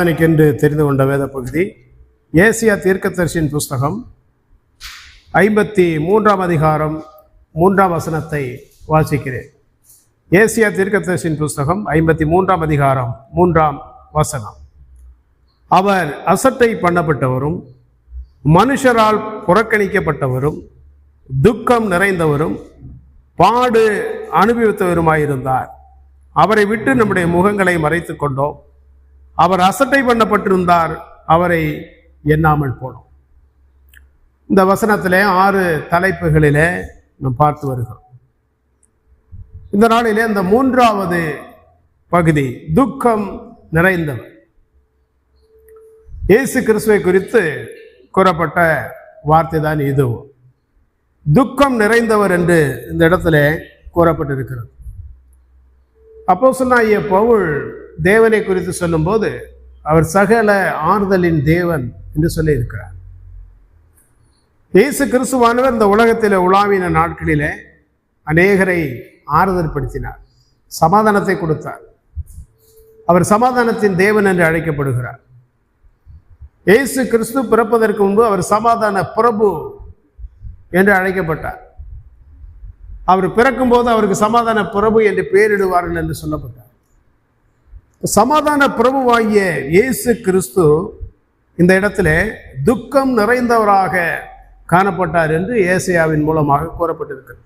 ஆராதனைக்கென்று தெரிந்து கொண்ட வேத பகுதி ஏசியா தீர்க்கதரிசியின் புஸ்தகம் ஐம்பத்தி மூன்றாம் அதிகாரம் மூன்றாம் வசனத்தை வாசிக்கிறேன். ஏசியா தீர்க்கதரிசியின் புஸ்தகம் ஐம்பத்தி மூன்றாம் அதிகாரம் மூன்றாம் வசனம். அவர் அசட்டை பண்ணப்பட்டவரும் மனுஷரால் புறக்கணிக்கப்பட்டவரும் துக்கம் நிறைந்தவரும் பாடு அனுபவித்தவருமாயிருந்தார். அவரை விட்டு நம்முடைய முகங்களை மறைத்துக் கொண்டோம். அவர் அசட்டை பண்ணப்பட்டிருந்தார் அவரை எண்ணாமல் போனோம். இந்த வசனத்திலே ஆறு தலைப்புகளிலே நாம் பார்த்து வருகிறோம். இந்த நாளிலே இந்த மூன்றாவது பகுதி துக்கம் நிறைந்தவர். இயேசு கிறிஸ்துவை குறித்து கூறப்பட்ட வார்த்தை தான் இதுவும் துக்கம் நிறைந்தவர் என்று இந்த இடத்துல கூறப்பட்டிருக்கிறது. அப்போ சொன்னாய பவுல் தேவனை குறித்து சொல்லும்போது அவர் சகல ஆறுதலின் தேவன் என்று சொல்லியிருக்கிறார். இயேசு கிறிஸ்துவானவர் இந்த உலகத்தில் உலாவின நாட்களிலே அநேகரை ஆறுதல் படுத்தினார் சமாதானத்தை கொடுத்தார். அவர் சமாதானத்தின் தேவன் என்று அழைக்கப்படுகிறார். இயேசு கிறிஸ்து பிறப்பதற்கு முன்பு அவர் சமாதான பிரபு என்று அழைக்கப்பட்டார். அவர் பிறக்கும்போது அவருக்கு சமாதான பிரபு என்று பெயரிடுவார்கள் என்று சொல்லப்பட்டார் சமாதான பிரபுவாகிய இயேசு கிறிஸ்து இந்த இடத்துல துக்கம் நிறைந்தவராக காணப்பட்டார் என்று ஏசையாவின் மூலமாக கூறப்பட்டிருக்கிறது.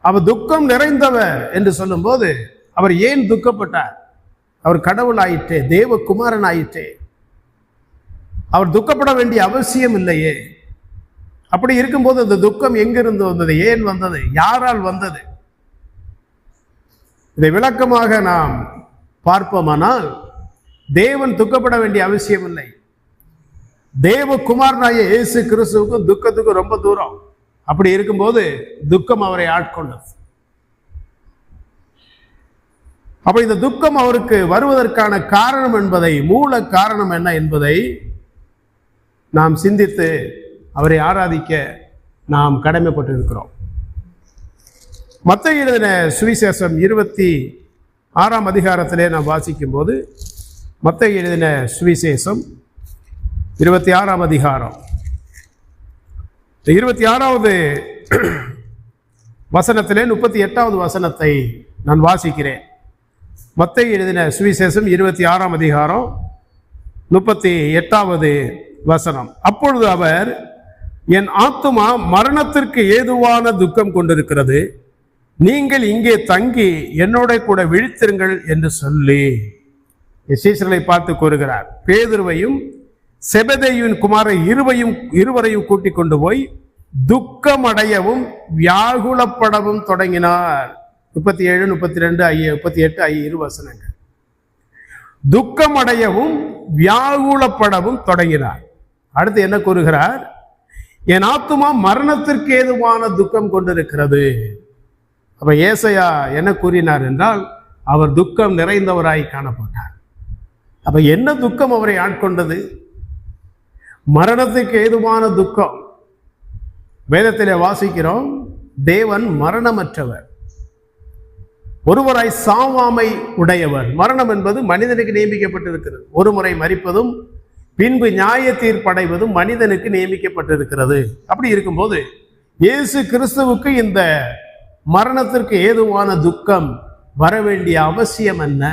அவர் துக்கம் நிறைந்தவர் என்று சொல்லும்போது அவர் ஏன் துக்கப்பட்டார்? அவர் கடவுள் ஆயிற்றே தேவகுமாரன் ஆயிற்றே அவர் துக்கப்பட வேண்டிய அவசியம் இல்லையே. அப்படி இருக்கும்போது அந்த துக்கம் எங்கிருந்து வந்தது? ஏன் வந்தது? யாரால் வந்தது? இதை விளக்கமாக நாம் பார்ப்போமானால் தேவன் துக்கப்பட வேண்டிய அவசியம் இல்லை. தேவகுமாரனாய இயேசு கிறிஸ்துவுக்கும் துக்கத்துக்கும் ரொம்ப தூரம். அப்படி இருக்கும்போது துக்கம் அவரை ஆட்கொண்டது அப்ப இந்த துக்கம் அவருக்கு வருவதற்கான காரணம் என்பதை மூல காரணம் என்ன என்பதை நாம் சிந்தித்து அவரை ஆராதிக்க நாம் கடமைப்பட்டிருக்கிறோம். மற்ற எழுதின சுவிசேஷம் இருபத்தி ஆறாம் அதிகாரத்திலே நாம் வாசிக்கும் போது எழுதின சுவிசேஷம் இருபத்தி ஆறாம் அதிகாரம். இருபத்தி ஆறாவது வசனத்திலே முப்பத்தி எட்டாவது வசனத்தை நான் வாசிக்கிறேன். மத்தை எழுதின சுவிசேஷம் இருபத்தி ஆறாம் அதிகாரம் முப்பத்தி எட்டாவது வசனம். அப்பொழுது அவர் என் ஆத்துமா மரணத்திற்கு ஏதுவான துக்கம் கொண்டிருக்கிறது. நீங்கள் இங்கே தங்கி என்னோட கூட விழித்திருங்கள் என்று சொல்லி சீசர்களை பார்த்து கூறுகிறார். பேதுருவையும் செபதேயின் குமார இருவையும் இருவரையும் கூட்டிக் கொண்டு போய் துக்கமடையவும் வியாகுலப்படவும் தொடங்கினார். முப்பத்தி ஏழு முப்பத்தி ரெண்டு ஐய முப்பத்தி எட்டு ஐய இரு வசனங்கள். துக்கமடையவும் வியாகுலப்படவும் தொடங்கினார். அடுத்து என்ன கூறுகிறார்? என் ஆத்துமா மரணத்திற்கு ஏதுவான துக்கம் கொண்டிருக்கிறது. அப்ப ஏசையா என்ன கூறினார் என்றால் அவர் துக்கம் நிறைந்தவராய் காணப்பட்டார். அப்ப என்ன துக்கம் அவரை ஆட்கொண்டது? மரணத்துக்கு ஏதுவான துக்கம். வேதத்திலே வாசிக்கிறோம் தேவன் மரணமற்றவர். ஒருவராய் சாவாமை உடையவர். மரணம் என்பது மனிதனுக்கு நியமிக்கப்பட்டிருக்கிறது. ஒரு முறை மறிப்பதும் பின்பு நியாய தீர்ப்படைவதும் மனிதனுக்கு நியமிக்கப்பட்டிருக்கிறது. அப்படி இருக்கும்போது இயேசு கிறிஸ்துவுக்கு இந்த மரணத்திற்கு ஏதுவான துக்கம் வர வேண்டிய அவசியம் என்ன?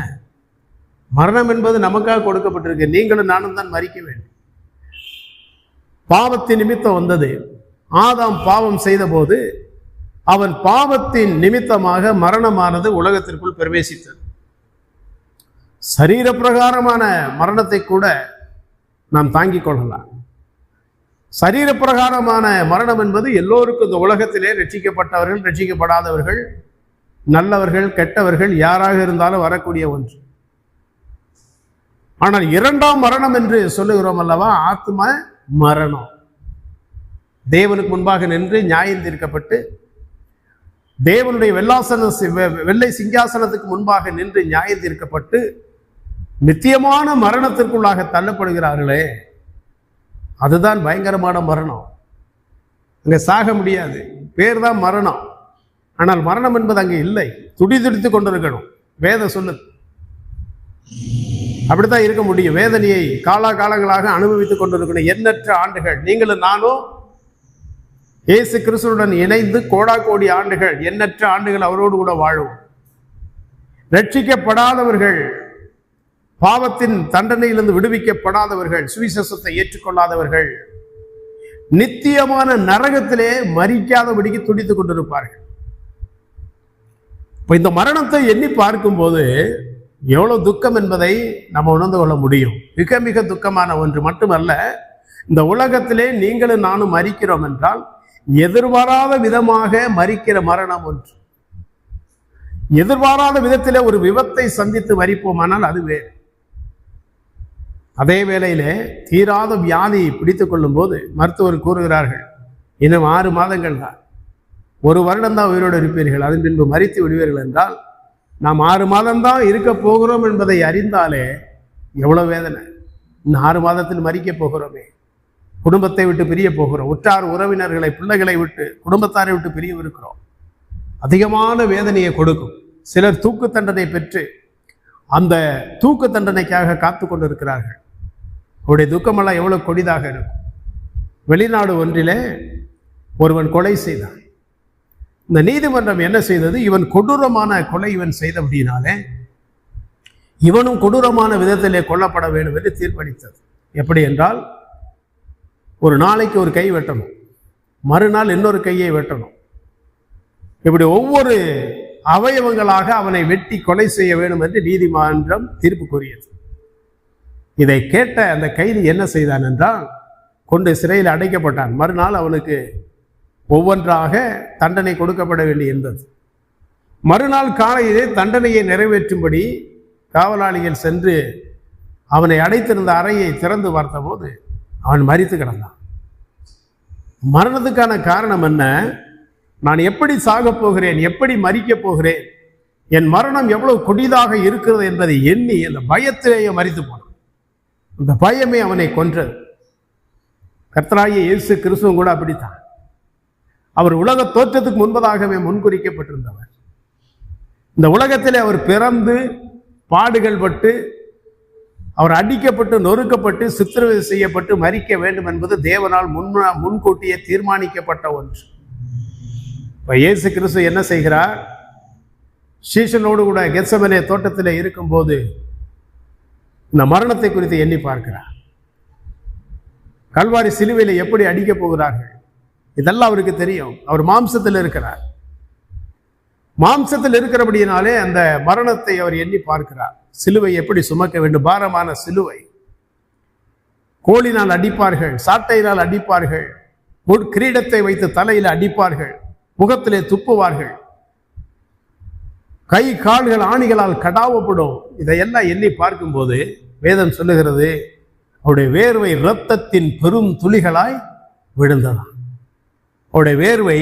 மரணம் என்பது நமக்காக கொடுக்கப்பட்டிருக்கு. நீங்களும் நானும் தான் மறிக்க வேண்டும். பாவத்தின் நிமித்தம் வந்தது. ஆதாம் பாவம் செய்தபோது அவன் பாவத்தின் நிமித்தமாக மரணமானது உலகத்திற்குள் பிரவேசித்தது. சரீர பிரகாரமான மரணத்தை கூட நாம் தாங்கிக் கொள்ளலாம். சரீர பிரகாரமான மரணம் என்பது எல்லோருக்கும் இந்த உலகத்திலே ரட்சிக்கப்பட்டவர்கள் ரட்சிக்கப்படாதவர்கள் நல்லவர்கள் கெட்டவர்கள் யாராக இருந்தாலும் வரக்கூடிய ஒன்று. ஆனால் இரண்டாம் மரணம் என்று சொல்லுகிறோம் அல்லவா? ஆத்ம மரணம். தேவனுக்கு முன்பாக நின்று நியாயம் தீர்க்கப்பட்டு தேவனுடைய வெள்ளாசன வெள்ளை சிங்காசனத்துக்கு முன்பாக நின்று நியாயம் தீர்க்கப்பட்டு நித்தியமான மரணத்திற்குள்ளாக தள்ளப்படுகிறார்களே. அதுதான் பயங்கரமான மரணம். அங்கே சாக முடியாது. பேர் தான் மரணம். ஆனால் மரணம் என்பது அங்கே இல்லை. துடி துடித்து கொண்டிருக்கணும். வேத சொல்லுது. அப்படித்தான் இருக்க முடியும். வேதனையை காலா காலங்களாக அனுபவித்துக் கொண்டிருக்கணும். எண்ணற்ற ஆண்டுகள். நீங்களும் நானும் இயேசு கிறிஸ்துடன் இணைந்து கோடா கோடி ஆண்டுகள் எண்ணற்ற ஆண்டுகள் அவரோடு கூட வாழும் ரட்சிக்கப்படாதவர்கள் பாவத்தின் தண்டனையிலிருந்து விடுவிக்கப்படாதவர்கள் சுவிசேஷத்தை ஏற்றுக்கொள்ளாதவர்கள் நித்தியமான நரகத்திலே மறிக்காதபடிக்கு துடித்துக் கொண்டிருப்பார்கள். இப்ப இந்த மரணத்தை எண்ணி பார்க்கும்போது எவ்வளவு துக்கம் என்பதை நம்ம உணர்ந்து கொள்ள முடியும். மிக மிக துக்கமான ஒன்று மட்டுமல்ல இந்த உலகத்திலே நீங்களும் நானும் மறிக்கிறோம் என்றால் எதிர்பாராத விதமாக மறிக்கிற மரணம் ஒன்று. எதிர்பாராத விதத்திலே ஒரு விபத்தை சந்தித்து மறிப்போமானால் அது வேறு. அதே வேளையிலே தீராத வியாதி பிடித்து கொள்ளும்போது மருத்துவர் கூறுகிறார்கள் இன்னும் ஆறு மாதங்கள் தான். ஒரு வருடம் தான் உயிரோடு இருப்பீர்கள் அதன் பின்பு மறித்து விடுவீர்கள் என்றால் நாம் ஆறு மாதம்தான் இருக்க போகிறோம் என்பதை அறிந்தாலே எவ்வளோ வேதனை. இன்னும் ஆறு மாதத்தில் மறிக்க போகிறோமே. குடும்பத்தை விட்டு பிரிய போகிறோம். உற்றார் உறவினர்களை பிள்ளைகளை விட்டு குடும்பத்தாரை விட்டு பிரியவிருக்கிறோம். அதிகமான வேதனையை கொடுக்கும். சிலர் தூக்கு தண்டனை பெற்று அந்த தூக்கு தண்டனைக்காக காத்து கொண்டிருக்கிறார்கள். அவருடைய துக்கமெல்லாம் எவ்வளோ கொடிதாக இருக்கும். வெளிநாடு ஒன்றிலே ஒருவன் கொலை செய்தான். இந்த நீதிமன்றம் என்ன செய்தது? இவன் கொடூரமான கொலை இவன் செய்தபடினாலே இவனும் கொடூரமான விதத்திலே கொல்லப்பட வேண்டும் என்று தீர்ப்பளித்தது. எப்படி என்றால் ஒரு நாளைக்கு ஒரு கை வெட்டணும். மறுநாள் இன்னொரு கையை வெட்டணும். இப்படி ஒவ்வொரு அவயவங்களாக அவனை வெட்டி கொலை செய்ய வேண்டும் என்று நீதிமன்றம் தீர்ப்பு கூறியது. இதை கேட்ட அந்த கைதி என்ன செய்தான் என்றால் கொண்டு சிறையில் அடைக்கப்பட்டான். மறுநாள் அவனுக்கு ஒவ்வொன்றாக தண்டனை கொடுக்கப்பட வேண்டியிருந்தது மறுநாள் காலையிலே தண்டனையை நிறைவேற்றும்படி காவலாளிகள் சென்று அவனை அடைத்திருந்த அறையை திறந்து பார்த்தபோது அவன் மறித்து கிடந்தான். மரணத்துக்கான காரணம் என்ன? நான் எப்படி சாகப் போகிறேன்? எப்படி மறிக்கப் போகிறேன்? என் மரணம் எவ்வளவு கொடிதாக இருக்கிறது என்பதை எண்ணி அந்த பயத்திலேயே மறித்து போனான். அந்த பயமே அவனை கொன்றது. கர்த்தராகிய இயேசு கிறிஸ்துவும் கூட அப்படித்தான். அவர் உலக தோற்றத்துக்கு முன்பதாகவே முன்குறிக்கப்பட்டிருந்தவர். இந்த உலகத்திலே அவர் பிறந்து பாடுகள் பட்டு அவர் அடிக்கப்பட்டு நொறுக்கப்பட்டு சித்திரவதை செய்யப்பட்டு மறிக்க வேண்டும் என்பது தேவனால் முன் முன்கூட்டியே தீர்மானிக்கப்பட்ட ஒன்று. இப்போ இயேசு கிறிஸ்து என்ன செய்கிறார்? சீசனோடு கூட கெசமனே தோட்டத்தில் இருக்கும்போது இந்த மரணத்தை குறித்து எண்ணி பார்க்கிறார். கல்வாரி சிலுவையில் எப்படி அடிக்கப் போகிறார்கள்? இதெல்லாம் அவருக்கு தெரியும். அவர் மாம்சத்தில் இருக்கிறார். மாம்சத்தில் இருக்கிறபடியினாலே அந்த மரணத்தை அவர் எண்ணி பார்க்கிறார். சிலுவை எப்படி சுமக்க வேண்டும்? பாரமான சிலுவை. கோலினால் அடிப்பார்கள் சாட்டையினால் அடிப்பார்கள் முட் கிரீடத்தை வைத்து தலையில் அடிப்பார்கள் முகத்திலே துப்புவார்கள். கை கால்கள் ஆணிகளால் கடாவப்படும். இதையெல்லாம் எண்ணி பார்க்கும்போது வேதம் சொல்லுகிறது அவருடைய வேர்வை இரத்தத்தின் பெரும் துளிகளாய் விழுந்ததாம் அவருடைய வேர்வை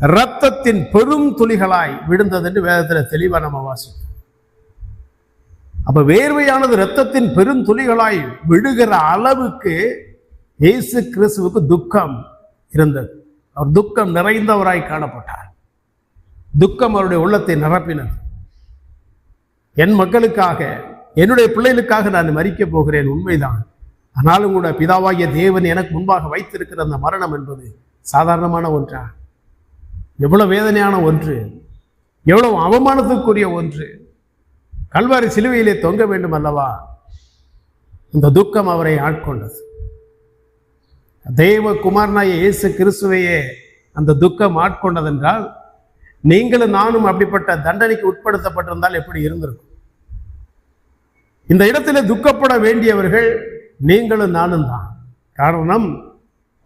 இரத்தத்தின் பெரும் துளிகளாய் விழுந்தது என்று வேதத்தில் தெளிவாக நம்ம வாசிக்கும் அப்ப வேர்வையானது இரத்தத்தின் பெரும் துளிகளாய் விழுகிற அளவுக்கு இயேசு கிறிஸ்துவுக்கு துக்கம் இருந்தது. அவர் துக்கம் நிறைந்தவராய் காணப்பட்டார். துக்கம் அவருடைய உள்ளத்தை நிரப்பினது. என் மக்களுக்காக என்னுடைய பிள்ளைகளுக்காக நான் மறிக்கப் போகிறேன் உண்மைதான். ஆனாலும் கூட பிதாவாகிய தேவன் எனக்கு முன்பாக வைத்திருக்கிற அந்த மரணம் என்பது சாதாரணமான ஒன்றா? எவ்வளவு வேதனையான ஒன்று. எவ்வளவு அவமானத்துக்குரிய ஒன்று. கல்வாரி சிலுவையிலே தொங்க வேண்டும் அல்லவா? இந்த துக்கம் அவரை ஆட்கொண்டது. தெய்வ குமாரனாய இயேசு கிறிஸ்துவையே அந்த துக்கம் ஆட்கொண்டதென்றால் நீங்களும் நானும் அப்படிப்பட்ட தண்டனைக்கு உட்படுத்தப்பட்டிருந்தால் எப்படி இருந்திருக்கும்? இந்த இடத்துல துக்கப்பட வேண்டியவர்கள் நீங்களும் நானும் தான். காரணம்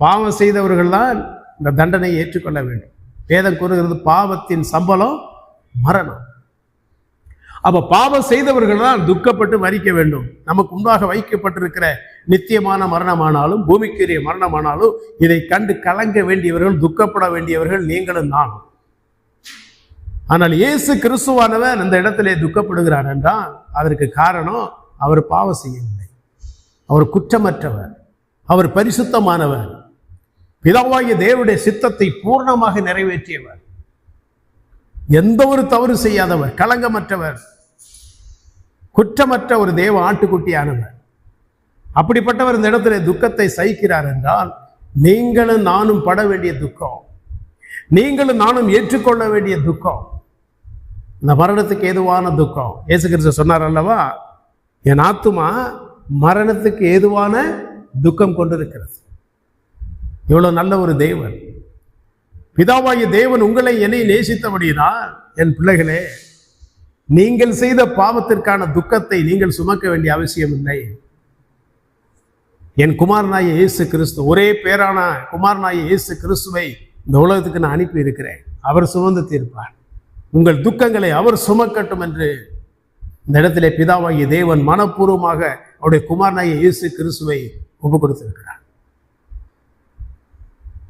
பாவம் செய்தவர்கள் தான் இந்த தண்டனையை ஏற்றுக்கொள்ள வேண்டும். வேதம் கூறுகிறது பாவத்தின் சம்பளம் மரணம். அப்ப பாவம் செய்தவர்கள் தான் துக்கப்பட்டு மறிக்க வேண்டும். நமக்கு முன்பாக வைக்கப்பட்டிருக்கிற நித்தியமான மரணமானாலும் பூமிக்குரிய மரணமானாலும் இதை கண்டு கலங்க வேண்டியவர்கள் துக்கப்பட வேண்டியவர்கள் நீங்களும் நானும் ஆனால் இயேசு கிறிஸ்துவானவர் அந்த இடத்திலே துக்கப்படுகிறார் என்றால் அதற்கு காரணம் அவர் பாவம் செய்யவில்லை. அவர் குற்றமற்றவர். அவர் பரிசுத்தமானவர். பிதாவாகிய தேவனுடைய சித்தத்தை பூர்ணமாக நிறைவேற்றியவர். எந்த ஒரு தவறு செய்யாதவர் களங்கமற்றவர் குற்றமற்ற ஒரு தேவ ஆட்டுக்குட்டியானவர். அப்படிப்பட்டவர் இந்த இடத்துல துக்கத்தை சகிக்கிறார் என்றால் நீங்களும் நானும் பட வேண்டிய துக்கம். நீங்களும் நானும் ஏற்றுக்கொள்ள வேண்டிய துக்கம். இந்த மரணத்துக்கு ஏதுவான துக்கம்? ஏசு கிறிஸ்து சொன்னார் அல்லவா? என் ஆத்துமா மரணத்துக்கு ஏதுவான துக்கம் கொண்டிருக்கிறது. இவ்வளோ நல்ல ஒரு தேவன். பிதாவாகிய தேவன் உங்களை என்னை நேசித்தபடியினால் என் பிள்ளைகளே நீங்கள் செய்த பாவத்திற்கான துக்கத்தை நீங்கள் சுமக்க வேண்டிய அவசியம் இல்லை என் குமாரனாய இயேசு கிறிஸ்து ஒரே பேரான குமாரனாய இயேசு கிறிஸ்துவை இந்த உலகத்துக்கு நான் அனுப்பி இருக்கிறேன். அவர் சுமந்து தீர்ப்பார். உங்கள் துக்கங்களை அவர் சுமக்கட்டும் என்று இந்த இடத்திலே பிதாவாகிய தேவன் மனப்பூர்வமாக அவருடைய குமாரனாய இயேசு கிறிஸ்துவை ஒப்பு கொடுத்திருக்கிறார்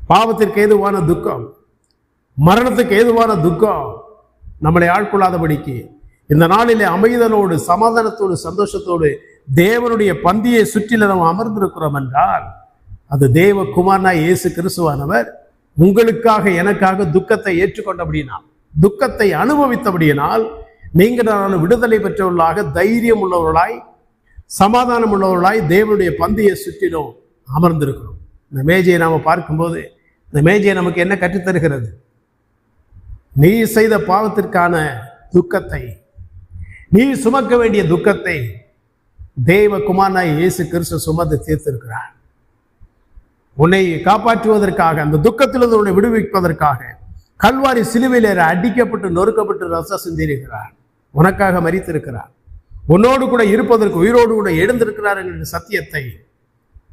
பாவத்திற்கு ஏதுவான துக்கம் மரணத்துக்கு ஏதுவான துக்கம் நம்மளை ஆட்கொள்ளாதபடிக்கு இந்த நாளிலே அமைதலோடு சமாதானத்தோடு சந்தோஷத்தோடு தேவனுடைய பந்தியை சுற்றில நாம் அமர்ந்திருக்கிறோம் என்றால் அது தேவ குமாரனா இயேசு கிறிஸ்துவானவர் உங்களுக்காக எனக்காக துக்கத்தை ஏற்றுக்கொண்டபடினா துக்கத்தை அனுபவித்தபடியினால் நீங்கள் நான் விடுதலை பெற்றவர்களாக தைரியம் உள்ளவர்களாய் சமாதானம் உள்ளவர்களாய் தேவனுடைய பந்தியை சுற்றிலும் அமர்ந்திருக்கிறோம். இந்த மேஜையை நாம் பார்க்கும்போது இந்த மேஜையை நமக்கு என்ன கற்றுத்தருகிறது? நீ செய்த பாவத்திற்கான துக்கத்தை நீ சுமக்க வேண்டிய துக்கத்தை தேவ குமாரனாய் இயேசு கிறிஸ்து சுமந்து தீர்த்திருக்கிறார். உன்னை காப்பாற்றுவதற்காக அந்த துக்கத்திலிருந்து உன்னை விடுவிப்பதற்காக கல்வாரி சிலுவையில் அடிக்கப்பட்டு நொறுக்கப்பட்டு ரசம் சிந்திருக்கிறார். உனக்காக மறித்திருக்கிறார் உன்னோடு கூட இருப்பதற்கு உயிரோடு கூட எழுந்திருக்கிறார் என்ற சத்தியத்தை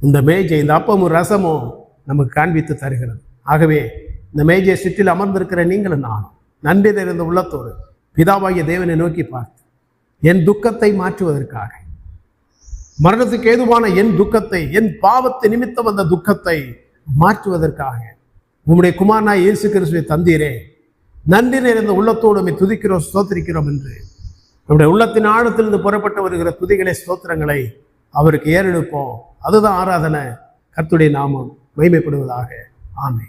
இந்த மேஜை இந்த அப்பமும் ரசமும் நமக்கு காண்பித்து தருகிறது. ஆகவே இந்த மேஜையை சுற்றில் அமர்ந்திருக்கிற நீங்களும் நானும் நன்றி தெரிந்த உள்ளத்தோடு பிதாவாகிய தேவனை நோக்கி பார்த்து என் துக்கத்தை மாற்றுவதற்காக மரணத்துக்கு ஏதுவான என் துக்கத்தை என் பாவத்தை நிமித்தம் வந்த துக்கத்தை மாற்றுவதற்காக உம்முடைய குமாரனாய் இயேசு கிறிஸ்துவை தந்தீரே. நன்றி நிறைந்த உள்ளத்தோடு உம்மை துதிக்கிறோம் ஸ்தோத்திரிக்கிறோம் என்று. நம்முடைய உள்ளத்தின் ஆழத்திலிருந்து புறப்பட்டு வருகிற துதிகளை ஸ்தோத்திரங்களை அவருக்கு ஏறெடுப்போம். அதுதான் ஆராதனை. கர்த்துடைய நாமம் மகிமைப்படுவதாக. ஆமே